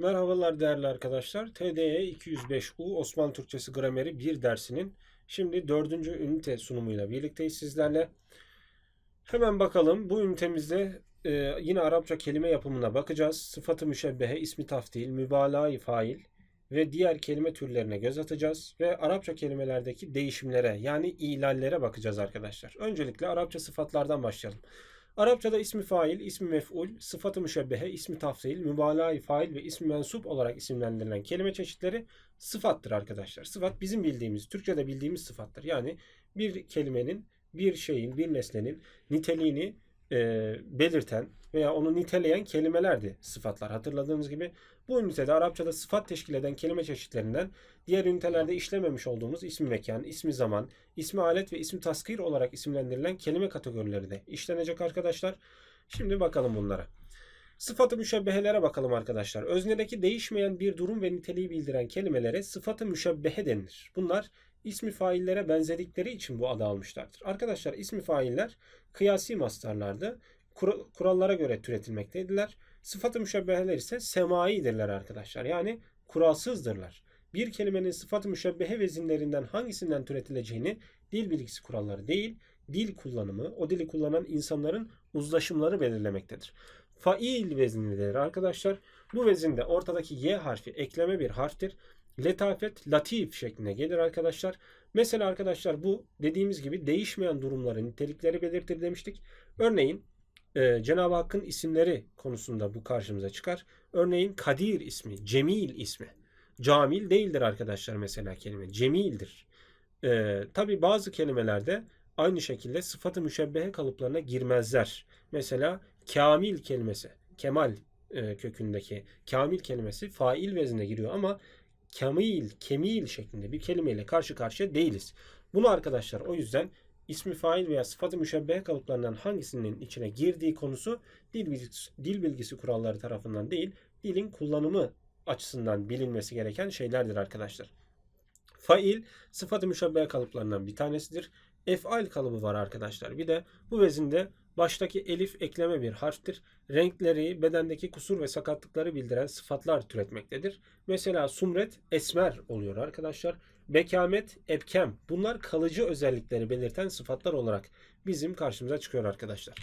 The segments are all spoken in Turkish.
Merhabalar değerli arkadaşlar. TDE 205U Osmanlı Türkçesi Grameri 1 dersinin şimdi dördüncü ünite sunumuyla birlikteyiz sizlerle. Hemen bakalım bu ünitemizde e, yine Arapça kelime yapımına bakacağız. Sıfatı müşebbehe, ismi taftil, mübalağa fail ve diğer kelime türlerine göz atacağız. Ve Arapça kelimelerdeki değişimlere yani ilallere bakacağız arkadaşlar. Öncelikle Arapça sıfatlardan başlayalım. Arapçada ismi fail, ismi mef'ul, sıfatı müşebbehe, ismi tafsil, mübalağa fail ve ismi mensup olarak isimlendirilen kelime çeşitleri sıfattır arkadaşlar. Sıfat bizim bildiğimiz, Türkçe'de bildiğimiz sıfattır. Yani bir kelimenin, bir şeyin, bir nesnenin niteliğini e, belirten veya onu niteleyen kelimelerdi sıfatlar. Hatırladığınız gibi bu ünitede Arapçada sıfat teşkil eden kelime çeşitlerinden diğer ünitelerde işlememiş olduğumuz ismi mekan, ismi zaman, ismi alet ve ismi taskir olarak isimlendirilen kelime kategorileri de işlenecek arkadaşlar. Şimdi bakalım bunlara. Sıfatı müşebbehelere bakalım arkadaşlar. Öznedeki değişmeyen bir durum ve niteliği bildiren kelimelere sıfatı müşebbehe denilir. Bunlar ismi faillere benzedikleri için bu adı almışlardır. Arkadaşlar ismi failler kıyasi mastarlardı. Kur- kurallara göre türetilmekteydiler. Sıfatı müşebbeheler ise semaidirler arkadaşlar. Yani kuralsızdırlar. Bir kelimenin sıfatı müşebbehe vezinlerinden hangisinden türetileceğini dil bilgisi kuralları değil, dil kullanımı, o dili kullanan insanların uzlaşımları belirlemektedir. Fail veznidir arkadaşlar. Bu vezinde ortadaki Y harfi ekleme bir harftir. Letafet, latif şeklinde gelir arkadaşlar. Mesela arkadaşlar bu dediğimiz gibi değişmeyen durumları, nitelikleri belirtir demiştik. Örneğin e, Cenab-ı Hakk'ın isimleri konusunda bu karşımıza çıkar. Örneğin Kadir ismi, Cemil ismi. Camil değildir arkadaşlar mesela kelime. Cemildir. E, Tabi bazı kelimelerde aynı şekilde sıfatı müşebbehe kalıplarına girmezler. Mesela kamil kelimesi, kemal e, kökündeki kamil kelimesi fail vezine giriyor ama kamil, kemil şeklinde bir kelimeyle karşı karşıya değiliz. Bunu arkadaşlar o yüzden ismi fail veya sıfatı müşebbehe kalıplarından hangisinin içine girdiği konusu dil bilgisi, dil bilgisi kuralları tarafından değil, dilin kullanımı açısından bilinmesi gereken şeylerdir arkadaşlar. Fail sıfatı müşebbehe kalıplarından bir tanesidir. Efal kalıbı var arkadaşlar. Bir de bu vezinde baştaki elif ekleme bir harftir. Renkleri, bedendeki kusur ve sakatlıkları bildiren sıfatlar türetmektedir. Mesela sumret esmer oluyor arkadaşlar. Bekamet, ebkem bunlar kalıcı özellikleri belirten sıfatlar olarak bizim karşımıza çıkıyor arkadaşlar.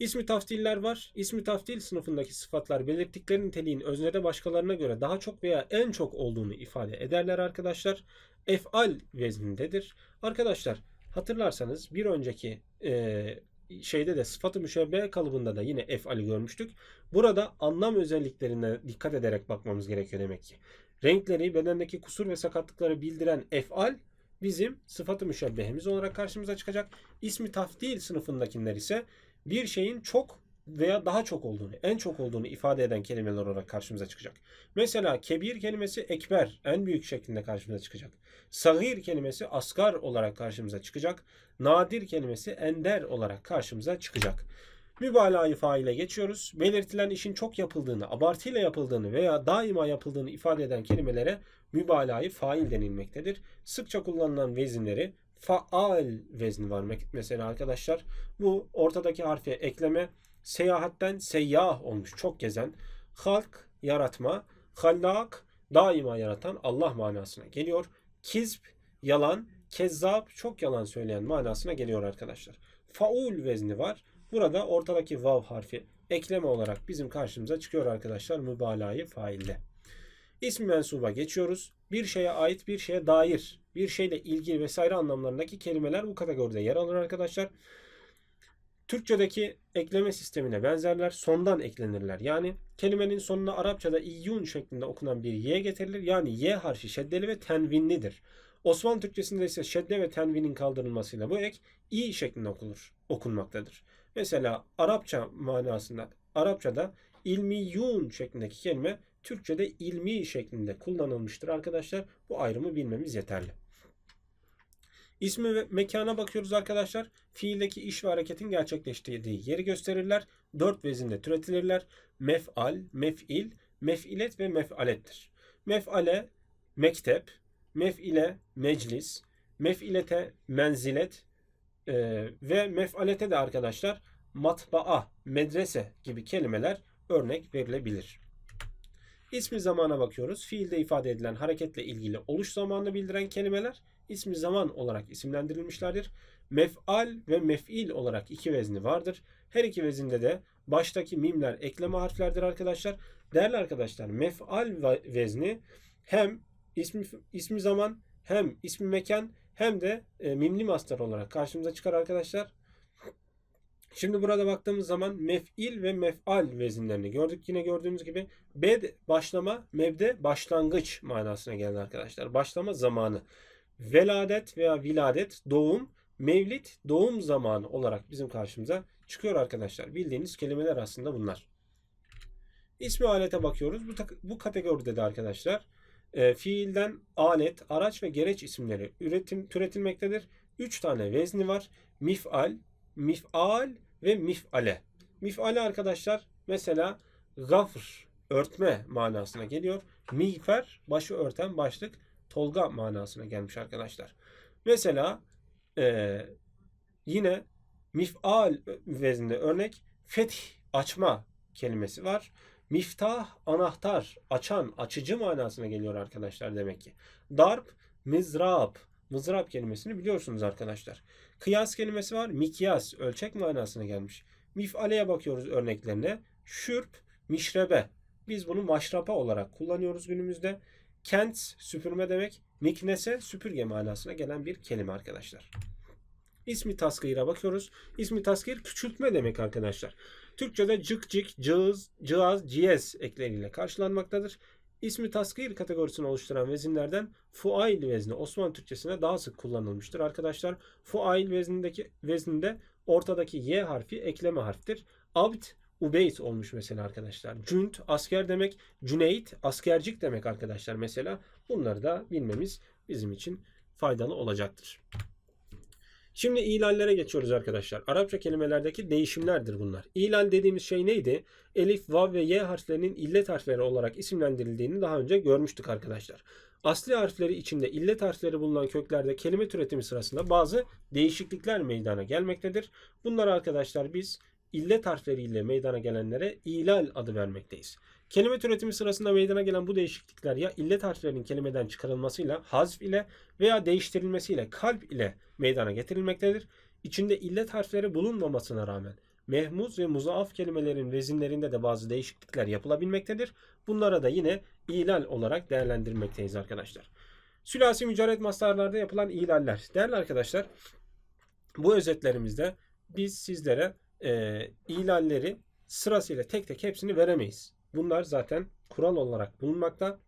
İsmi taftiller var. İsmi taftil sınıfındaki sıfatlar belirttikleri niteliğin öznede başkalarına göre daha çok veya en çok olduğunu ifade ederler arkadaşlar. Efal veznindedir. Arkadaşlar hatırlarsanız bir önceki e, şeyde de sıfatı müşebbehe kalıbında da yine efali görmüştük. Burada anlam özelliklerine dikkat ederek bakmamız gerekiyor demek ki. Renkleri, bedendeki kusur ve sakatlıkları bildiren efal bizim sıfatı müşebbehemiz olarak karşımıza çıkacak. İsmi taftil sınıfındakiler ise bir şeyin çok veya daha çok olduğunu, en çok olduğunu ifade eden kelimeler olarak karşımıza çıkacak. Mesela kebir kelimesi ekber, en büyük şeklinde karşımıza çıkacak. Sagir kelimesi asgar olarak karşımıza çıkacak. Nadir kelimesi ender olarak karşımıza çıkacak. Mübalağayı faile geçiyoruz. Belirtilen işin çok yapıldığını, abartıyla yapıldığını veya daima yapıldığını ifade eden kelimelere mübalağayı fail denilmektedir. Sıkça kullanılan vezinleri faal vezni var mesela arkadaşlar. Bu ortadaki harfi ekleme seyahatten seyyah olmuş. Çok gezen. Halk yaratma. Hallak daima yaratan Allah manasına geliyor. Kizb yalan. Kezzap çok yalan söyleyen manasına geliyor arkadaşlar. Faul vezni var. Burada ortadaki vav harfi ekleme olarak bizim karşımıza çıkıyor arkadaşlar mübalağayı failde. İsmi mensuba geçiyoruz. Bir şeye ait bir şeye dair bir şeyle ilgili vesaire anlamlarındaki kelimeler bu kategoride yer alır arkadaşlar. Türkçedeki ekleme sistemine benzerler. Sondan eklenirler. Yani kelimenin sonuna Arapçada iyyun şeklinde okunan bir y getirilir. Yani y harfi şeddeli ve tenvinlidir. Osmanlı Türkçesinde ise şedde ve tenvinin kaldırılmasıyla bu ek i şeklinde okunur, okunmaktadır. Mesela Arapça manasında Arapçada ilmiyun şeklindeki kelime Türkçe'de ilmi şeklinde kullanılmıştır arkadaşlar. Bu ayrımı bilmemiz yeterli. İsmi ve mekana bakıyoruz arkadaşlar. Fiildeki iş ve hareketin gerçekleştiği yeri gösterirler. Dört vezinde türetilirler. Mef'al, mef'il, mef'ilet ve mef'alettir. Mef'ale mektep, mef'ile meclis, mef'ilete menzilet e, ve mef'alete de arkadaşlar matbaa, medrese gibi kelimeler örnek verilebilir. İsmi zamana bakıyoruz. Fiilde ifade edilen hareketle ilgili oluş zamanını bildiren kelimeler ismi zaman olarak isimlendirilmişlerdir. Mef'al ve mef'il olarak iki vezni vardır. Her iki vezinde de baştaki mimler ekleme harflerdir arkadaşlar. Değerli arkadaşlar mef'al vezni hem ismi, ismi zaman hem ismi mekan hem de e, mimli master olarak karşımıza çıkar arkadaşlar. Şimdi burada baktığımız zaman mef'il ve mef'al vezinlerini gördük. Yine gördüğümüz gibi bed başlama, mevde başlangıç manasına geldi arkadaşlar. Başlama zamanı. Veladet veya viladet doğum, mevlit doğum zamanı olarak bizim karşımıza çıkıyor arkadaşlar. Bildiğiniz kelimeler aslında bunlar. İsmi alete bakıyoruz. Bu, bu kategoride de arkadaşlar e, fiilden alet, araç ve gereç isimleri üretim türetilmektedir. 3 tane vezni var. Mif'al, mif'al ve mif'ale. Mif'ale arkadaşlar mesela gafr, örtme manasına geliyor. Miğfer, başı örten başlık, tolga manasına gelmiş arkadaşlar. Mesela e, yine mif'al vezninde örnek feth, açma kelimesi var. Miftah, anahtar, açan, açıcı manasına geliyor arkadaşlar demek ki. Darp, mizrap, mızrap kelimesini biliyorsunuz arkadaşlar. Kıyas kelimesi var. Mikyas, ölçek manasına gelmiş. Mif'aleye bakıyoruz örneklerine. Şürp, mişrebe. Biz bunu maşrapa olarak kullanıyoruz günümüzde. Kent, süpürme demek. Miknese, süpürge manasına gelen bir kelime arkadaşlar. İsmi taskıyra bakıyoruz. İsmi taskir küçültme demek arkadaşlar. Türkçe'de cık cık, cığız, cığaz, ciyez ekleriyle karşılanmaktadır. İsmi taskir kategorisini oluşturan vezinlerden fuail vezni Osmanlı Türkçesine daha sık kullanılmıştır arkadaşlar. Fuail veznindeki vezninde ortadaki y harfi ekleme harftir. Abd Ubeyt olmuş mesela arkadaşlar. Cünt asker demek. Cüneyt askercik demek arkadaşlar mesela. Bunları da bilmemiz bizim için faydalı olacaktır. Şimdi ilallere geçiyoruz arkadaşlar. Arapça kelimelerdeki değişimlerdir bunlar. İlal dediğimiz şey neydi? Elif, vav ve y harflerinin illet harfleri olarak isimlendirildiğini daha önce görmüştük arkadaşlar. Asli harfleri içinde illet harfleri bulunan köklerde kelime türetimi sırasında bazı değişiklikler meydana gelmektedir. Bunlar arkadaşlar biz illet harfleriyle meydana gelenlere ilal adı vermekteyiz. Kelime türetimi sırasında meydana gelen bu değişiklikler ya illet harflerinin kelimeden çıkarılmasıyla, hazf ile veya değiştirilmesiyle kalp ile meydana getirilmektedir. İçinde illet harfleri bulunmamasına rağmen mehmuz ve muzaaf kelimelerin vezinlerinde de bazı değişiklikler yapılabilmektedir. Bunlara da yine ilal olarak değerlendirmekteyiz arkadaşlar. Sülasi mücerret mastarlarda yapılan ilaller. Değerli arkadaşlar bu özetlerimizde biz sizlere e, ilalleri sırasıyla tek tek hepsini veremeyiz. Bunlar zaten kural olarak bulunmakta.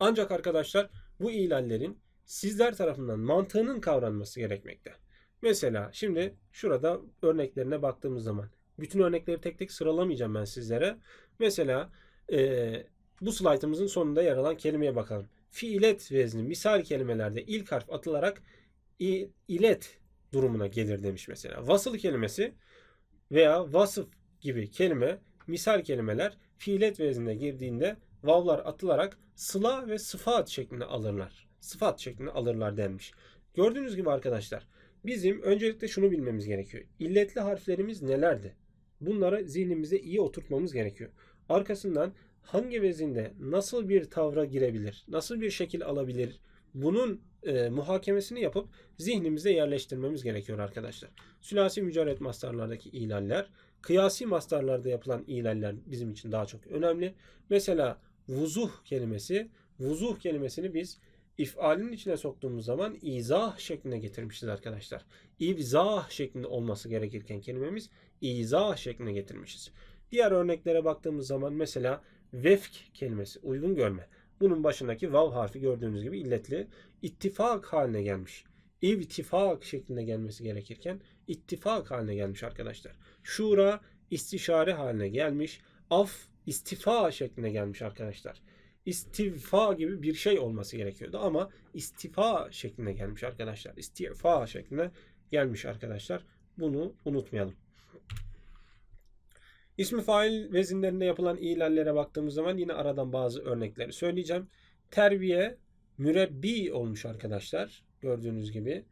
Ancak arkadaşlar bu ilallerin sizler tarafından mantığının kavranması gerekmekte. Mesela şimdi şurada örneklerine baktığımız zaman bütün örnekleri tek tek sıralamayacağım ben sizlere. Mesela e, bu slaytımızın sonunda yer alan kelimeye bakalım. Fiilet vezni misal kelimelerde ilk harf atılarak ilet durumuna gelir demiş mesela. Vasıl kelimesi veya vasıf gibi kelime misal kelimeler fiilet veznine girdiğinde vavlar atılarak sıla ve sıfat şeklinde alırlar. Sıfat şeklinde alırlar denmiş. Gördüğünüz gibi arkadaşlar bizim öncelikle şunu bilmemiz gerekiyor. İlletli harflerimiz nelerdi? Bunları zihnimize iyi oturtmamız gerekiyor. Arkasından hangi vezinde nasıl bir tavra girebilir, nasıl bir şekil alabilir, bunun e, muhakemesini yapıp zihnimize yerleştirmemiz gerekiyor arkadaşlar. Sülasi mücerret mastarlardaki ilaller, kıyasi mastarlarda yapılan ilaller bizim için daha çok önemli. Mesela vuzuh kelimesi, vuzuh kelimesini biz ifalin içine soktuğumuz zaman izah şeklinde getirmişiz arkadaşlar. İvzah şeklinde olması gerekirken kelimemiz izah şeklinde getirmişiz. Diğer örneklere baktığımız zaman mesela vefk kelimesi uygun görme. Bunun başındaki vav harfi gördüğünüz gibi illetli ittifak haline gelmiş. İvtifak şeklinde gelmesi gerekirken ittifak haline gelmiş arkadaşlar. Şura istişare haline gelmiş. Af istifa şeklinde gelmiş arkadaşlar. İstifa gibi bir şey olması gerekiyordu ama istifa şeklinde gelmiş arkadaşlar. İstifa şeklinde gelmiş arkadaşlar. Bunu unutmayalım. İsmi fail vezinlerinde yapılan ilallere baktığımız zaman yine aradan bazı örnekleri söyleyeceğim. Terbiye mürebbi olmuş arkadaşlar. Gördüğünüz gibi.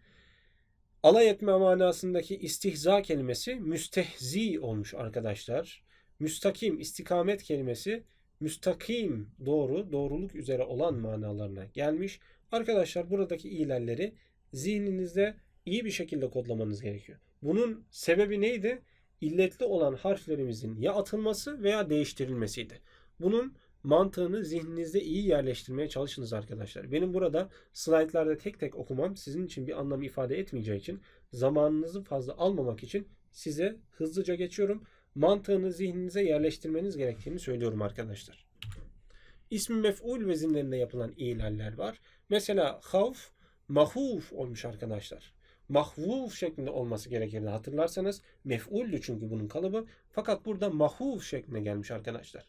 Alay etme manasındaki istihza kelimesi müstehzi olmuş arkadaşlar. Müstakim, istikamet kelimesi müstakim, doğru, doğruluk üzere olan manalarına gelmiş. Arkadaşlar buradaki ilalleri zihninizde iyi bir şekilde kodlamanız gerekiyor. Bunun sebebi neydi? İlletli olan harflerimizin ya atılması veya değiştirilmesiydi. Bunun mantığını zihninizde iyi yerleştirmeye çalışınız arkadaşlar. Benim burada slaytlarda tek tek okumam sizin için bir anlam ifade etmeyeceği için zamanınızı fazla almamak için size hızlıca geçiyorum. Mantığını zihninize yerleştirmeniz gerektiğini söylüyorum arkadaşlar. İsmi mef'ul vezinlerinde yapılan ilaller var. Mesela havf mahuf olmuş arkadaşlar. Mahvuf şeklinde olması gerekirdi hatırlarsanız. Mef'uldü çünkü bunun kalıbı. Fakat burada mahuf şeklinde gelmiş arkadaşlar.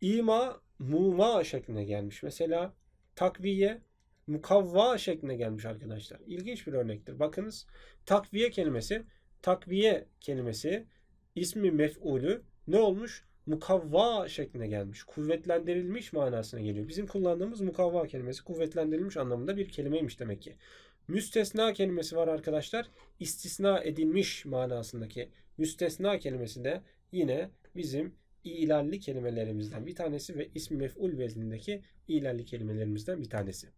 İma muma şeklinde gelmiş. Mesela takviye mukavva şeklinde gelmiş arkadaşlar. İlginç bir örnektir. Bakınız takviye kelimesi takviye kelimesi ismi mef'ulü ne olmuş? Mukavva şeklinde gelmiş. Kuvvetlendirilmiş manasına geliyor. Bizim kullandığımız mukavva kelimesi kuvvetlendirilmiş anlamında bir kelimeymiş demek ki. Müstesna kelimesi var arkadaşlar. İstisna edilmiş manasındaki müstesna kelimesi de yine bizim ilalli kelimelerimizden bir tanesi ve ismi mef'ul veznindeki ilalli kelimelerimizden bir tanesi.